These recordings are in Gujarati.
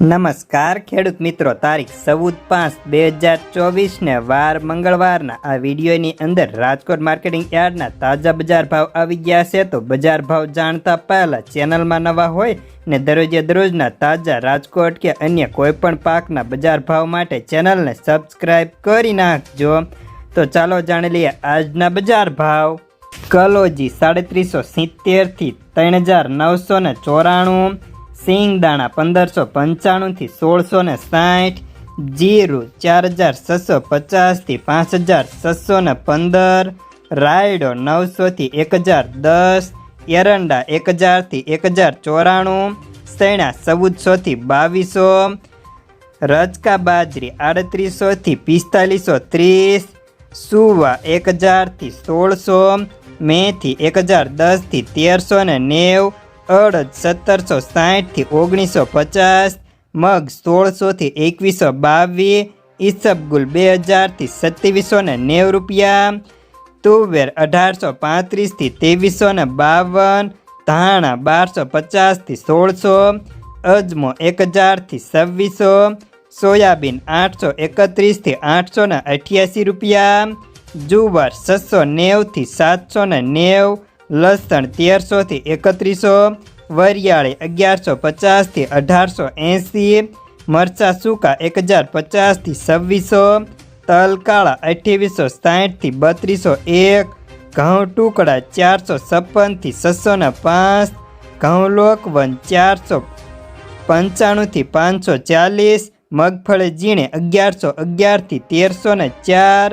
નમસ્કાર, ખેડૂત મિત્રો. તારીખ ચૌદ પાંચ બે હજાર ચોવીસને વાર મંગળવારના આ વિડીયોની અંદર રાજકોટ માર્કેટિંગ યાર્ડના તાજા બજાર ભાવ આવી ગયા છે. તો બજાર ભાવ જાણતા પહેલાં ચેનલમાં નવા હોય ને દરરોજે દરરોજના તાજા રાજકોટ કે અન્ય કોઈપણ પાકના બજાર ભાવ માટે ચેનલને સબસ્ક્રાઈબ કરી નાખજો. તો ચાલો જાણી લઈએ આજના બજાર ભાવ. કલોજી સાડત્રીસો સિત્તેરથી ત્રણ હજાર નવસો ચોરાણું સિંગદાણા પંદરસો પંચાણુંથી સોળસો ને સાઠ, જીરું ચાર હજાર છસો પચાસથી પાંચ હજાર છસો ને પંદર, રાયડો નવસોથી એક હજાર દસ, એરંડા એક હજારથી એક હજાર ચોરાણું સૈણા ચૌદસોથી બાવીસો, રજકા બાજરી આડત્રીસોથી પિસ્તાલીસો ત્રીસ, સુવા એક હજારથી સોળસો, મેથી એક હજાર દસથી તેરસો ને નેવ અડદ સત્તરસો સાઠથી ઓગણીસો પચાસ, મગ સોળસોથી એકવીસો બાવીસ ઈસબગુલ બે હજારથી સત્યાવીસો ને નેવ રૂપિયા, તુવેર અઢારસો પાંત્રીસથી ત્રેવીસો ને બાવન, ધાણા બારસો પચાસથી સોળસો, અજમો એક હજારથી છવ્વીસો, સોયાબીન આઠસો એકત્રીસથી આઠસો ને અઠ્યાસી રૂપિયા, જુવાર છસો નેવથી સાતસો ને નેવ લસણ તેરસોથી એકત્રીસો, વરિયાળી અગિયારસો પચાસથી અઢારસો એંસી, મરચાં સૂકા એક હજાર પચાસથી છવ્વીસો, તલકાળા અઠ્યાવીસો સાઠથી બત્રીસો એક, ઘઉં ટુકડા ચારસો છપ્પનથી છસો ને પાંચ, ઘઉં લોકવન ચારસો પંચાણુંથી પાંચસો ચાલીસ, મગફળી ઝીણે અગિયારસો અગિયારથી તેરસો ને ચાર,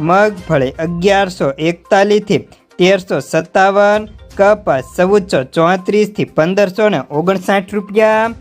મગફળી અગિયારસો એકતાલીસથી તેરસો સત્તાવન કપાસ ચૌદસો ચોત્રીસથી પંદરસો ને ઓગણસાઠ રૂપિયા.